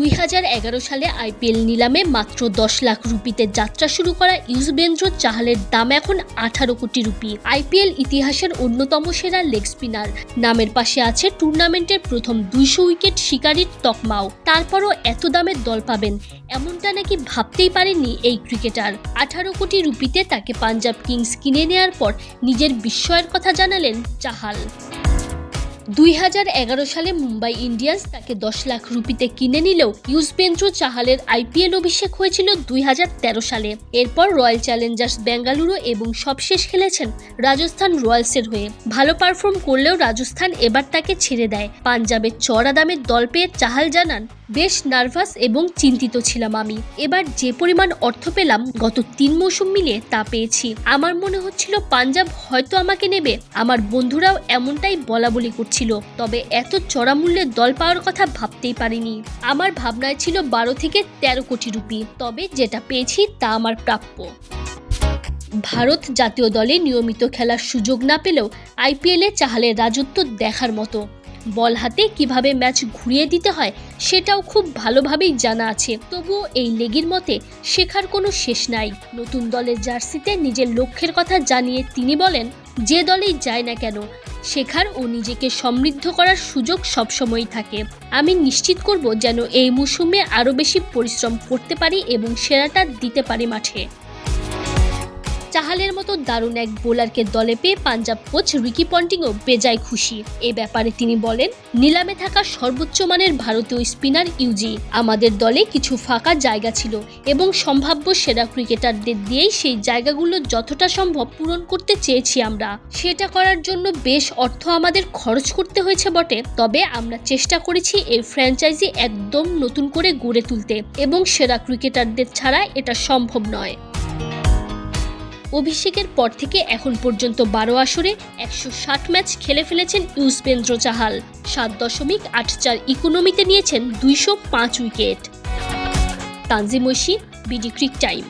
দুই হাজার এগারো সালে আইপিএল নিলামে মাত্র দশ লাখ রুপিতে যাত্রা শুরু করা ইউজবেন্দ্র চাহালের দাম এখন আঠারো কোটি রুপি। আইপিএল ইতিহাসের অন্যতম সেরা লেগ স্পিনার। নামের পাশে আছে টুর্নামেন্টের প্রথম দুইশো উইকেট শিকারীর তকমাও। তারপরও এত দামের দল পাবেন, এমনটা নাকি ভাবতেই পারেননি এই ক্রিকেটার। আঠারো কোটি রুপিতে তাকে পাঞ্জাব কিংস কিনে নেয়ার পর নিজের বিস্ময়ের কথা জানালেন চাহাল। দুই হাজার এগারো সালে মুম্বাই ইন্ডিয়ান্স তাকে দশ লাখ রুপিতে কিনে নিলেও ইউজবেন্দ্র চাহালের আইপিএল অভিষেক হয়েছিল দুই হাজার তেরো সালে। এরপর রয়্যাল চ্যালেঞ্জার্স বেঙ্গালুরু এবং সবশেষ খেলেছেন রাজস্থান রয়্যালসের হয়ে। ভালো পারফর্ম করলেও রাজস্থান এবার তাকে ছেড়ে দেয়। পাঞ্জাবের চড়া দামের দল পেয়ে চাহাল জানান বেশ নার্ভাস এবং চিন্তিত ছিলাম আমি। এবার যে পরিমাণ অর্থ পেলাম, গত তিন মৌসুম মিলিয়ে তা পেয়েছি। আমার মনে হচ্ছিল পাঞ্জাব হয়তো আমাকে নেবে। আমার বন্ধুরাও এমনটাই বলা বলি করছিল। তবে এত চড়া মূল্যের দল পাওয়ার কথা ভাবতেই পারিনি। আমার ভাবনায় ছিল বারো থেকে তেরো কোটি রুপি। তবে যেটা পেয়েছি তা আমার প্রাপ্য। ভারত জাতীয় দলে নিয়মিত খেলার সুযোগ না পেলেও আইপিএলে চাহালের রাজত্ব দেখার মতো। বল হাতে কীভাবে ম্যাচ ঘুরিয়ে দিতে হয় সেটাও খুব ভালোভাবেই জানা আছে। তবুও এই লেগির মতে শেখার কোনো শেষ নাই। নতুন দলের জার্সিতে নিজের লক্ষ্যের কথা জানিয়ে তিনি বলেন, যে দলেই যায় না কেন, শেখার ও নিজেকে সমৃদ্ধ করার সুযোগ সবসময়ই থাকে। আমি নিশ্চিত করব যেন এই মৌসুমে আরও বেশি পরিশ্রম করতে পারি এবং সেরাটা দিতে পারি মাঠে। চাহালের মতো দারুণ এক বোলারকে দলে পেয়ে পাঞ্জাব কোচ রিকি পন্টিংও বেজায় খুশি। এ ব্যাপারে তিনি বলেন, নিলামে থাকা সর্বোচ্চ মানের ভারতীয় স্পিনার ইউজি, আমাদের দলে কিছু ফাঁকা জায়গা ছিল এবং সম্ভাব্য সেরা ক্রিকেটারদের দিয়েই সেই জায়গাগুলো যতটা সম্ভব পূরণ করতে চেয়েছি আমরা। সেটা করার জন্য বেশ অর্থ আমাদের খরচ করতে হয়েছে বটে, তবে আমরা চেষ্টা করেছি এই ফ্র্যাঞ্চাইজি একদম নতুন করে গড়ে তুলতে এবং সেরা ক্রিকেটারদের ছাড়া এটা সম্ভব নয়। অভিষেকের পর থেকে এখন পর্যন্ত বারো আসরে একশো ষাট ম্যাচ খেলে ফেলেছেন ইউসবেন্দ্র চাহাল। সাত দশমিক আট চার ইকোনমিতে নিয়েছেন দুইশো পাঁচ wicket. Tanzim Oishi, BD cric time.